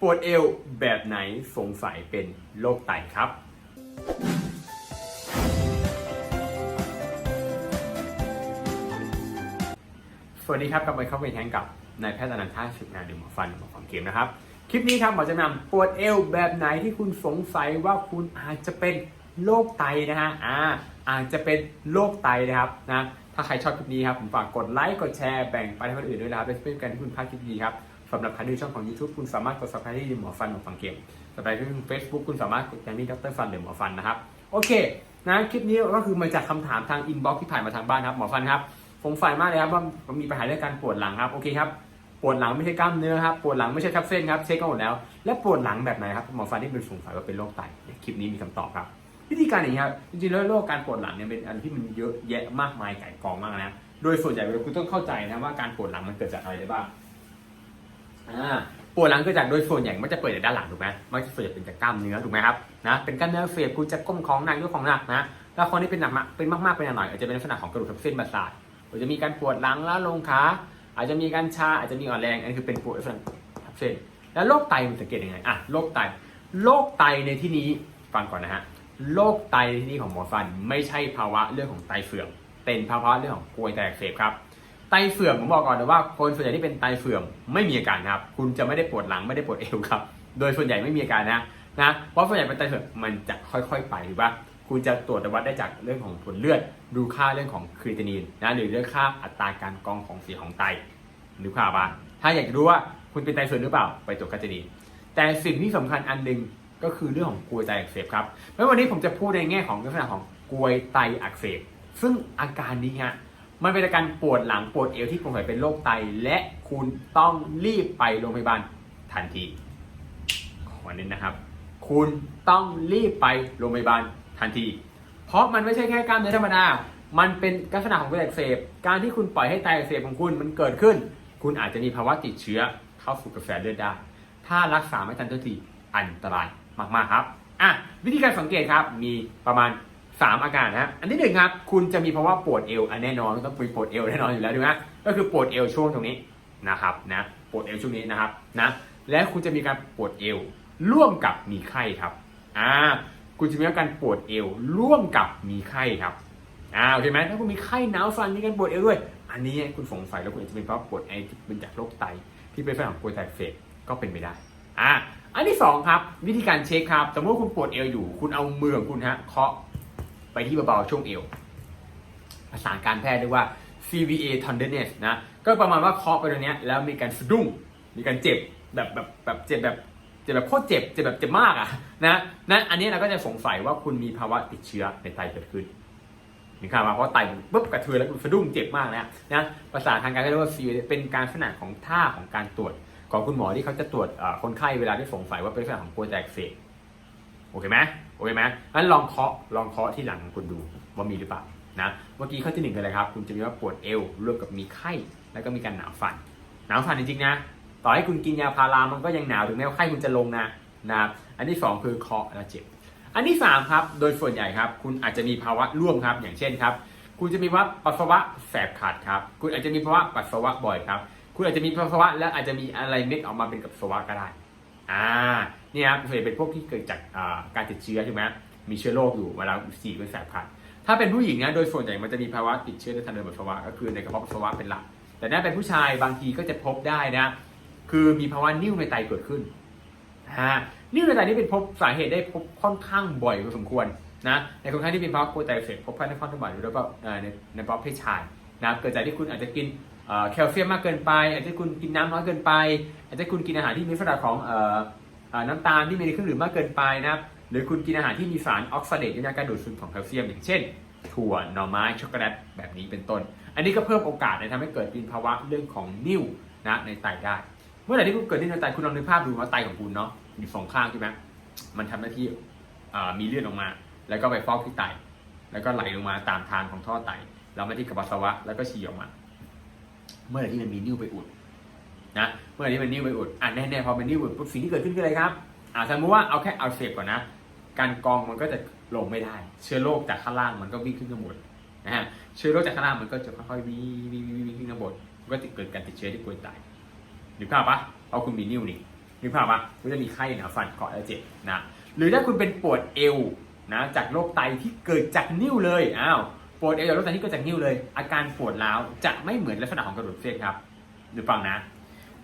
ปวดเอวแบบไหนสงสัยเป็นโรคไตครับ สวัสดีครับกลับมาเข้าไปแทงกับนายแพทย์อนันทาสุนาดึงหมอฟันหมอฟังเกมนะครับ คลิปนี้ครับหมอจะนำปวดเอวแบบไหนที่คุณสงสัยว่าคุณอาจจะเป็นโรคไตนะฮะอ่าอาจจะเป็นโรคไตนะครับนะถ้าใครชอบคลิปนี้ครับผมฝากกดไลค์กดแชร์แบ่งไปให้คนอื่นด้วยนะครับและเพื่อนการที่คุณพลาดคลิปดีครับ สำหรับใครที่ดูช่องของ YouTube คุณสามารถกด subscribe ที่หมอฟันหมอฟังเกมสำหรับที่ Facebook คุณสามารถกดการที่ดรฟันหรือหมอฟันนะครับ โอเค นะคลิปนี้ก็คือมาจากคำถามทางอินบ็อกซ์ที่ผ่านมาทางบ้านครับหมอฟันครับสงสัยมากเลยครับว่ามันมีปัญหาเรื่องการปวดหลังครับโอเคครับปวดหลังไม่ใช่กล้ามเนื้อครับปวดหลังไม่ใช่ทับเส้นครับเช็คกันหมดแล้วและปวดหลังแบบไหนครับหมอฟันที่เป็นสงสัยว่าเป็นโรคไตคลิปนี้มีคำตอบครับ วิธีการอย่างนี้ครับจริงๆแล้วโรคการปวดหลังเนี่ยเป็นอันที่มันเยอะแยะมากมายไก่กองมากนะโดยส่วนใหญ่เราคุณต้องเข้าใจนะว่าการปวดหลังมันเกิดจากอะไรได้บ้าง ปวดหลังเกิดจากโดยส่วนใหญ่มันจะเปิดจากด้านหลังถูกไหมมันจะเปิดเป็นจากกล้ามเนื้อถูกไหมครับนะเป็นกล้ามเนื้อเฟียดคุณจะก้มของหนักยกของหนักนะแล้วคนที่เป็นหนักเป็นมากๆเป็นหน่อยอาจจะเป็นลักษณะของกระดูกทับเส้นประสาทอาจจะมีการปวดหลังล้าลงขาอาจจะมีการชาอาจจะมีอ่อนแรงอันนี้คือเป็นปวดลักษณะทับเส้น แล้วโรคไตมันสังเกตยังไงอะโรคไตโรคไตในที่นี้ฟังก่อนนะฮะโรคไตในที่นี้ของหมอฟันไม่ใช่ภาวะเรื่องของไตเสื่อมเป็นภาวะเรื่องของกรวยไตอักเสบครับ ไตเสื่อมผมบอกก่อนนะว่าคนส่วนใหญ่ที่เป็นไตเสื่อมไม่มีอาการครับ คุณจะไม่ได้ปวดหลังไม่ได้ปวดเอวครับ โดยส่วนใหญ่ไม่มีอาการนะนะเพราะส่วนใหญ่เป็นไตเสื่อมมันจะค่อยๆไปถูกปะคุณจะตรวจวัดได้จากเรื่องของผลเลือด ดูค่าเรื่องของครีตินีนนะหรือเรื่องค่าอัตราการกรองของเสียของไตหรือค่าบ้างถ้าอยากจะรู้ว่าคุณเป็นไตเสื่อมหรือเปล่าไปตรวจคาตินีนแต่สิ่งที่สำคัญอันหนึ่งก็คือเรื่องของกรวยไตอักเสบครับแล้ววันนี้ผมจะพูดในแง่ของลักษณะของกรวยไตอักเสบซึ่งอาการนี้ฮะ มันเป็นอาการปวดหลังปวดเอวที่สงสัยเป็นโรคไต และคุณต้องรีบไปโรงพยาบาลทันทีขอเน้นนะครับ คุณต้องรีบไปโรงพยาบาลทันที เพราะมันไม่ใช่แค่กล้ามเนื้อธรรมดา มันเป็นลักษณะของไตอักเสบ การที่คุณปล่อยให้ไตอักเสบของคุณมันเกิดขึ้น คุณอาจจะมีภาวะติดเชื้อเข้าสู่กระแสเลือดได้ ถ้ารักษาไม่ทันทันทีอันตรายมากๆครับ อะวิธีการสังเกตครับมีประมาณ 3อาการนะอันที่หนึ่งครับคุณจะมีภาวะปวดเอวอันแน่นอนต้องมีปวดเอวแน่นอนอยู่แล้วถูกไหมก็คือปวดเอวช่วงตรงนี้นะครับนะปวดเอวช่วงนี้นะครับนะและคุณจะมีการปวดเอวร่วมกับมีไข้ครับอ่าคุณจะมีอาการปวดเอวร่วมกับมีไข้ครับอ่าโอเคไหมถ้าคุณมีไข้หนาวสั่นมีการปวดเอวด้วย อันนี้คุณสงสัยแล้วคุณอาจจะเป็นเพราะปวดเอที่เป็นจากโรคไต ที่เป็นลักษณะของกรวยไตอักเสบก็เป็นไปได้อ่าอันที่สองครับวิธีการเช็คครับสมมติว่าคุณปวดเอวอยู่ คุณเอามือของคุณฮะเคาะ ไปที่เบาๆช่วงเอวภาษาการแพทย์เรียกว่า CVA tenderness นะ ก็ประมาณว่าเคาะไปตรงเนี้ยแล้วมีการสะดุ้ง มีการเจ็บแบบแบบแบบเจ็บแบบเจ็บแบบโคตรเจ็บ เจ็บแบบเจ็บมากอะนะนะ อันนี้เราก็จะสงสัยว่าคุณมีภาวะติดเชื้อในไตเกิดขึ้นนึกภาพมาเพราะไตปุ๊บกระเทือนแล้วสะดุ้งเจ็บมากแล้วนะภาษาทางการเรียกว่า CVA เป็นการลักษณะของท่าของการตรวจ ของคุณหมอที่เขาจะตรวจคนไข้เวลาที่สงสัยว่าเป็นลักษณะของกรวยแตกเสบโอเคไหม โอเคไหมงั้นลองเคาะลองเคาะที่หลังคุณดูว่ามีหรือเปล่านะเมื่อกี้ข้อที่หนึ่งเลยครับ คุณจะมีว่าปวดเอวร่วมกับมีไข้ แล้วก็มีการหนาวฟัน หนาวฟันจริงๆนะ ต่อให้คุณกินยาพารามันก็ยังหนาวถึงแม้ว่าไข้คุณจะลงนะนะครับอันที่สองคือเคาะแล้วเจ็บ อันที่สามครับโดยส่วนใหญ่ครับ คุณอาจจะมีภาวะร่วมครับ อย่างเช่นครับ คุณจะมีภาปัสสาวะแสบขัดครับ คุณอาจจะมีภาวะปัสสาวะบ่อยครับ คุณอาจจะมีปัสสาวะและอาจจะมีอะไรเม็ดออกมาเป็นกับสวะก็ได้ อ่าเนี่ยครับส่วนใหญ่เป็นพวกที่เกิดจากการติดเชื้อใช่ไหมมีเชื้อโรคอยู่เวลาฉี่เป็นแสบขัดถ้าเป็นผู้หญิงนะโดยส่วนใหญ่มันจะมีภาวะติดเชื้อในทางเดินปัสสาวะก็คือในกระเพาะปัสสาวะเป็นหลัก แต่ถ้าเป็นผู้ชายบางทีก็จะพบได้นะ คือมีภาวะนิ่วในไตเกิดขึ้นฮะนิ่วในไตนี่เป็นพบสาเหตุได้พบค่อนข้างบ่อยพอสมควรนะในคนไข้ที่เป็นภาวะกรไตเสบพบค่อนข้างบ่อยแล้วก็เอ่อในในประเภทเพศชายนะเกิดจากที่คุณอาจจะกิน แคลเซียมมากเกินไป อาจจะคุณกินน้ำน้อยเกินไป อาจจะคุณกินอาหารที่มีลักษณะของออน้ำตาลที่มีในเครื่องดื่มมากเกินไปนะครับหรือคุณกินอาหารที่มีสารออกซาเดตในการดูดซึมของแคลเซียม อย่างเช่น ถั่วหน่อไม้ช็อกโกแลตแบบนี้เป็นต้น อันนี้ก็เพิ่มโอกาสในทำให้เกิดเป็นภาวะเรื่องของนิ่วนะในไตได้ เมื่อไหร่ที่คุณเกิดนิ่วในไตคุณลองนึกภาพดูว่าไตของคุณเนาะมีสองข้างใช่ไหมมันทำหน้าที่มีเลือดออกมา แล้วก็ไปฟอกที่ไต แล้วก็ไหลลงมาตามทางของท่อไต แล้วมาที่กระเพาะปัสสาวะแล้วก็ฉี่ออกมา เมื่อไหร่ที่มันมีนิ่วไปอุดนะเมื่อไหร่ที่มันนิ่วไปอุดอะแน่ๆพอมันนิ่วอุดปุ๊บสิ่งที่เกิดขึ้นคืออะไรครับอ่าสมมติว่าเอาแค่เอาเสพก่อนนะ การกองมันก็จะลงไม่ได้ เชื้อโรคจากข้างล่างมันก็วิ่งขึ้นข้างบนนะฮะเชื้อโรคจากข้างล่างมันก็จะค่อยๆวิ่งวิ่งวิ่งวิ่งขึ้นข้างบนมันก็จะเกิดการติดเชื้อที่กวยไตหรือภาพปะเอาคุณมีนิ่วนี่นึกภาพปะคุณจะมีไข้หนาฟันเกาะแล้วเจ็บนะหรือถ้าคุณเป็นปวดเอวนะจากโรคไตที่เกิดจากนิ้วเลยอ้าว ปวดเอวจากโรคไตที่เกิดจากนิ้วเลย อาการปวดร้าวจะไม่เหมือนลักษณะของกระดูกเส้นครับหรือฟังนะ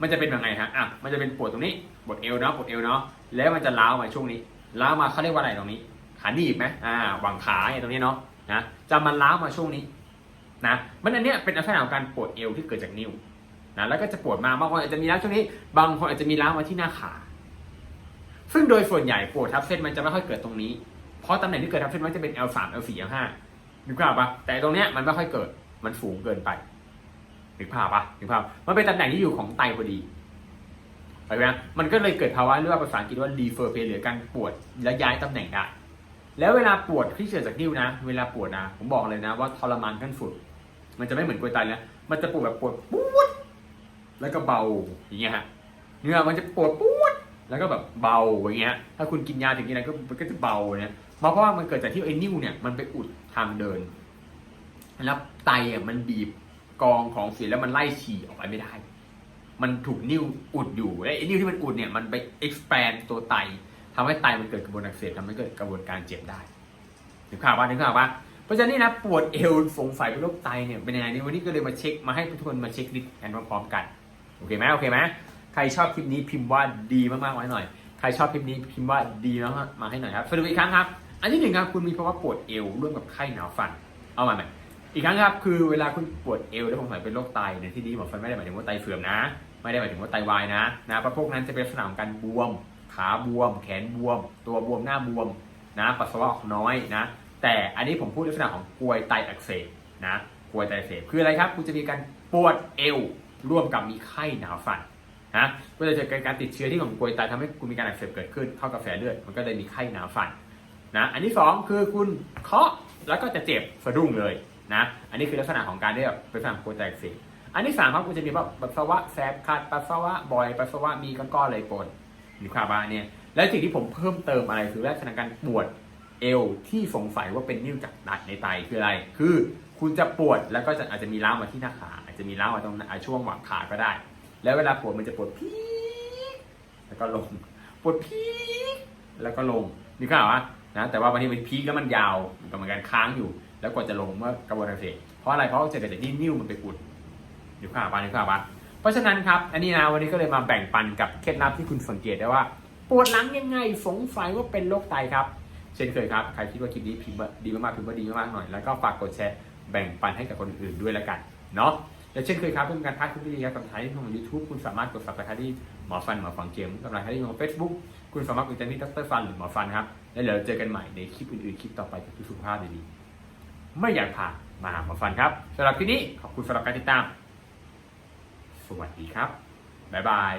มันจะเป็นยังไงฮะอะมันจะเป็นปวดตรงนี้ปวดเอวเนาะปวดเอวเนาะแล้วมันจะล้าวมาช่วงนี้ล้าวมาเขาเรียกว่าอะไรตรงนี้ขาหนีบไหมอ่าหว่างขาไอ้ตรงนี้เนาะนะจะมันล้าวมาช่วงนี้นะมันอันเนี้ยเป็นลักษณะของการปวดเอวที่เกิดจากนิ้วนะแล้วก็จะปวดมาบางคนอาจจะมีล้าวช่วงนี้ บางคนอาจจะมีล้าวมาที่หน้าขา ซึ่งโดยส่วนใหญ่ปวดทับเส้นมันจะไม่ค่อยเกิดตรงนี้ เพราะตำแหน่งที่เกิดทับเส้นมันจะเป็น L3 L4 L5 นึกภาพปะแต่ตรงเนี้ยมันไม่ค่อยเกิด มันสูงเกินไปนึกภาพปะนึกภาพ มันเป็นตำแหน่งที่อยู่ของไตพอดีเข้าใจไหมมันก็เลยเกิดภาวะเรียกว่าภาษาอังกฤษว่า refer pain หรือการปวดและย้ายตำแหน่งได้ แล้วเวลาปวดที่เกิดจากนิ้วนะ เวลาปวดนะ ผมบอกเลยนะว่าทรมานขั้นสุด มันจะไม่เหมือนกวยไตแล้วมันจะปวดแบบปวดปวดแล้วก็เบาอย่างเงี้ยฮะเนื้อมันจะปวดปวดแล้วก็แบบเบาอย่างเงี้ย ถ้าคุณกินยาถึงนี้นะก็มันก็จะเบาเนี่ยเพราะว่ามันเกิดจากที่ไอ้นิ้วเนี่ยมันไปอุด ทางเดิน แล้วไตอะมันบีบกองของเสียแล้วมันไล่ฉี่ออกไปไม่ได้ มันถูกนิ้วอุดอยู่และไอ้นิ้วที่มันอุดเนี่ยมันไป expand ตัวไตทำให้ไตมันเกิดกระบวนการอักเสบทำให้เกิดกระบวนการเจ็บได้ถึงข่าวว่าถึงข่าวว่าเพราะฉะนั้นนี่นะปวดเอวสงสัยเป็นโรคไตเนี่ยเป็นยังไงนี่วันนี้ก็เลยมาเช็คมาให้ทุกคนมาเช็คลิสต์กันพร้อมๆกันโอเคไหมโอเคไหมใครชอบคลิปนี้พิมพ์ว่าดีมากๆไว้หน่อย ใครชอบคลิปนี้พิมพ์ว่าดีมากๆมาให้หน่อยครับสรุปอีกครั้งครับ อันที่หนึ่งครับคุณมีภาวะปวดเอวร่วมกับไข้หนาวฟัน เอามาไหมอีกครั้งครับคือเวลาคุณปวดเอวแล้วผมหมายเป็นโรคไตในที่นี้หมอฟันไม่ได้หมายถึงว่าไตเสื่อมนะ ไม่ได้หมายถึงว่าไตวายนะนะเพราะพวกนั้นจะเป็นลักษณะของการบวม ขาบวม แขนบวม ตัวบวมหน้าบวมนะปัสสาวะออกน้อยนะ แต่อันนี้ผมพูดลักษณะของกรวยไตอักเสบนะกรวยไตอักเสบคืออะไรครับคุณจะมีการปวดเอวร่วมกับมีไข้หนาวฟันนะก็จะเกิดการติดเชื้อที่ของกรวยไตทำให้คุณมีการอักเสบเกิดขึ้นเข้ากระแสเลือดมันก็เลยมีไข้หนาวฟัน นะอันที่สองคือคุณเคาะแล้วก็จะเจ็บสะดุ้งเลยนะอันนี้คือลักษณะของการที่แบบเป็นลักษณะของกรวยแตกเสีอันที่สามครับคุณจะมีแบบปัสสาวะแสบขาดปัสสาวะบ่อยปัสสาวะมีก้อนๆเลยปนมีความบ้าเนี่ยและสิ่งที่ผมเพิ่มเติมอะไรคือลักษณะการปวดเอวที่สงสัยว่าเป็นนิ้วจากดัดในไตคืออะไร คือคุณจะปวดแล้วก็จะอาจจะมีร้าวมาที่หน้าขา อาจจะมีร้าวมาตรงช่วงหว่างขาก็ได้ แล้วเวลาปวดมันจะปวดพีแล้วก็ลง ปวดพีแล้วก็ลงนี่ก็ว่า นะแต่ว่าบางทีมันพีคแล้วมันยาวมันกำลังการค้างอยู่ แล้วกว่าจะลงเมื่อกระบวนการเสกเพราะอะไรเพราะจะเกิดจากที่นิ้วมันไปอุดอยู่ข้างปานอยู่ข้างปานเพราะฉะนั้นครับอันนี้นะวันนี้ก็เลยมาแบ่งปันกับเคล็ดลับที่คุณสังเกตได้ว่า ปวดหลังยังไงสงสัยว่าเป็นโรคไตครับ เช่นเคยครับใครคิดว่าคลิปนี้พิมพ์ดีมากๆพิมพ์ว่าดีมากๆหน่อยแล้วก็ฝากกดแชร์แบ่งปันให้กับคนอื่นด้วยแล้วกันเนาะและเช่นเคยครับเพื่อเป็นการพักทุกวิดีครับกับท้ายที่ของ YouTube คุณสามารถกด subscribe ที่หมอฟันหมอฟังเกมกับรายที่ของ Facebook คุณสามารถกดติดตามที่ดรฟันหรือหมอฟันครับ แล้วเดี๋ยวเจอกันใหม่ในคลิปอื่นๆ คลิปต่อไปกับสุขภาพดีๆไม่อยากผ่านมาหาหมอฟันครับสำหรับคลิปนี้ขอบคุณสำหรับการติดตาม สวัสดีครับ บ๊ายบาย